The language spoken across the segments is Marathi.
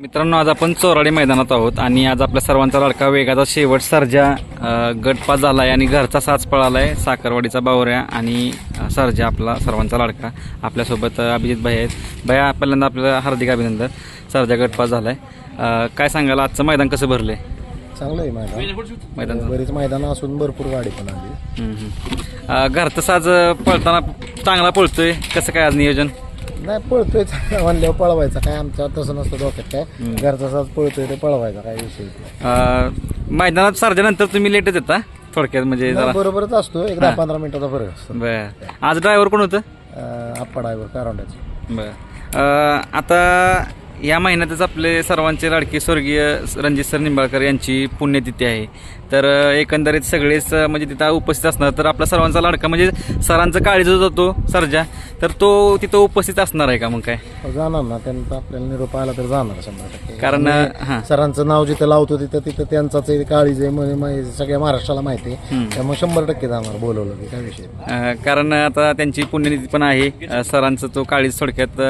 मित्रांनो आज आपण चोराडे मैदानात आहोत आणि आज आपल्या सर्वांचा लाडका वेगाचा शेवट सर्जा गटपास झाला आहे आणि घरचा साज पळाला आहे साखरवाडीचा बावऱ्या आणि सर्जा आपला सर्वांचा लाडका. आपल्यासोबत अभिजित भाई आहेत. भैया पहिल्यांदा आपल्याला हार्दिक अभिनंदन. सर्जा गटपास झाला आहे काय सांगाल? आजचं मैदान कसं भरलं आहे चांगलं आहे मैदान. मैदान बरीच मैदान असून भरपूर गाडी पण आली. घरचा साज पळताना चांगला पळतोय. कसं काय आज नियोजन? नाही पळतोय म्हणल्यावर पळवायचा. काय आमच्या तसं नसतं डोक्यात काय. घरचा साज पळतोय ते पळवायचा काय विषय नाही. अ, मैदानात सर्जानंतर तुम्ही लेटच येता थोडक्यात म्हणजे जरा. बरोबरच असतो. एक दहा पंधरा मिनिटाचा फरक असतो. बर. आज ड्रायव्हर कोण होतं? अं, आप्पा ड्रायव्हर कारंड्याचा. बर. आता या महिन्यातच आपले सर्वांचे लाडके स्वर्गीय रणजित सर निंबाळकर यांची पुण्यतिथी आहे. तर एकंदरीत सगळेच म्हणजे तिथं उपस्थित असणार तर आपला सर्वांचा लाडका म्हणजे सरांचा काळीज जातो सर्जा तर तो तिथं उपस्थित असणार आहे का मग काय? जाणार ना त्यांचा आपल्याला निरोप आला तर जाणार शंभर टक्के. कारण आणि हां. सरांचं नाव जिथं लावतो तिथं तिथं त्यांचाच काळीज आहे म्हणजे सगळ्या महाराष्ट्राला माहिती आहे. त्यामुळे शंभर टक्के जाणार बोलवलं की काय विषय कारण आता त्यांची पुण्यतिथी पण आहे सरांचं तो काळीज थोडक्यात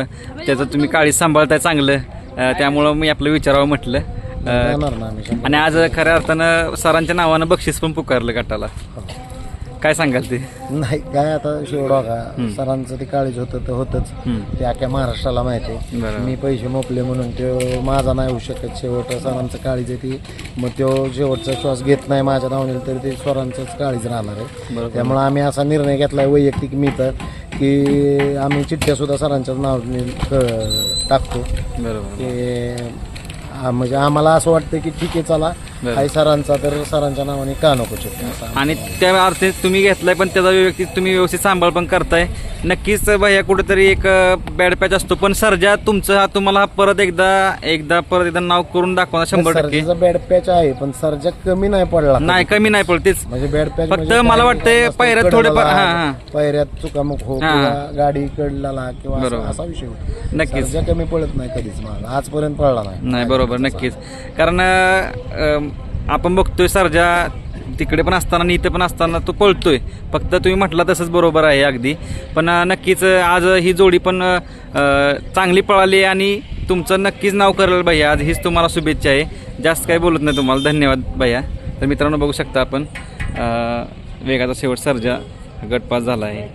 त्याचं तुम्ही काळीज सांभाळताय चांगलं. त्यामुळं मी आपलं विचारावं म्हटलं. जाणार ना आम्ही शंभर आणि आज खऱ्या अर्थानं सरांच्या नावानं बक्षीस पण पुकारलं गटाला. काय सांगाल ते? नाही काय आता शेवडा का सरांचं ते काळीज होतं तर होतच. ते अख्ख्या महाराष्ट्राला माहिती आहे. मी पैसे मोपले म्हणून तो माझा नाही होऊ शकत शेवट. सरांचं काळीज आहे ती. मग तो शेवटचा श्वास घेत नाही माझ्या नावाने तरी ते स्वरांचंच काळीज राहणार आहे. त्यामुळे आम्ही असा निर्णय घेतलाय वैयक्तिक मी तर. की आम्ही चिठ्ठ्या सुद्धा सरांच्याच नावाने क- टाकतो. बरोबर. की आ- म्हणजे आम्हाला असं वाटतं की ठीक आहे चला. काही सरांचा तर सरांच्या नावाने का नको चिठ्ठ्या? असं आणि त्या अर्थी तुम्ही घेतलाय पण त्याचा व्यवस्थित तुम्ही व्यवस्थित सांभाळ पण करताय. नक्कीच भैया कुठेतरी एक बॅड पॅच असतो पण सर्जा तुमचं हा तुम्हाला परत एकदा एकदा परत एकदा नाव करून दाखवणार शंभर टक्के. सर्जाचा बॅड पॅच आहे पण सर्जा कमी नाही पडला नाही कमी नाही पडतेच म्हणजे बॅड पॅच फक्त मला वाटतंय पायऱ्यात थोडेफार- हां, हां. पायऱ्यात चुकामुक हो हां. किंवा गाडी कडला किंवा असा- बरोबर. असा विषय होतो. नक्कीच. सर्जा कमी पडत नाही कधीच मला. आजपर्यंत पडला नाही. नाही बरोबर नक्कीच. कारण अं, आपण बघतोय सर्जा तिकडे पण असताना आणि इथं पण असताना तो पळतोय. फक्त तुम्ही म्हटला तसंच बरोबर आहे अगदी. पण नक्कीच आज ही जोडी पण चांगली पळाली आणि तुमचं नक्कीच नाव करेल भैया. आज हीच तुम्हाला शुभेच्छा आहे. जास्त काही बोलत नाही तुम्हाला. धन्यवाद भैया. तर मित्रांनो बघू शकता आपण वेगाचा शेवट सर्जा गटपास झाला आहे.